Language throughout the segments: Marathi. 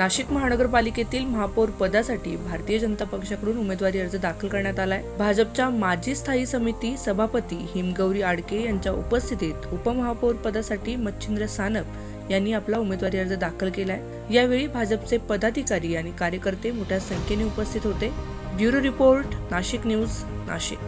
नाशिक महानगरपालिकेतील महापौर पदासाठी भारतीय जनता पक्षाकडून उमेदवारी अर्ज दाखल करण्यात आलाय. भाजपच्या माजी स्थायी समिती सभापती हिमगौरी आडके यांच्या उपस्थितीत उपमहापौर पदासाठी मच्छिंद्र सानप यांनी आपला उमेदवारी अर्ज दाखल केलाय. यावेळी भाजपचे पदाधिकारी आणि कार्यकर्ते मोठ्या संख्येने उपस्थित होते. Bureau report Nashik news Nashik.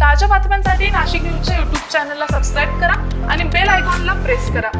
ताज्या बातम्यांसाठी नाशिक न्यूजच्या युट्यूब चॅनलला सबस्क्राईब करा आणि बेल आयकॉनला प्रेस करा.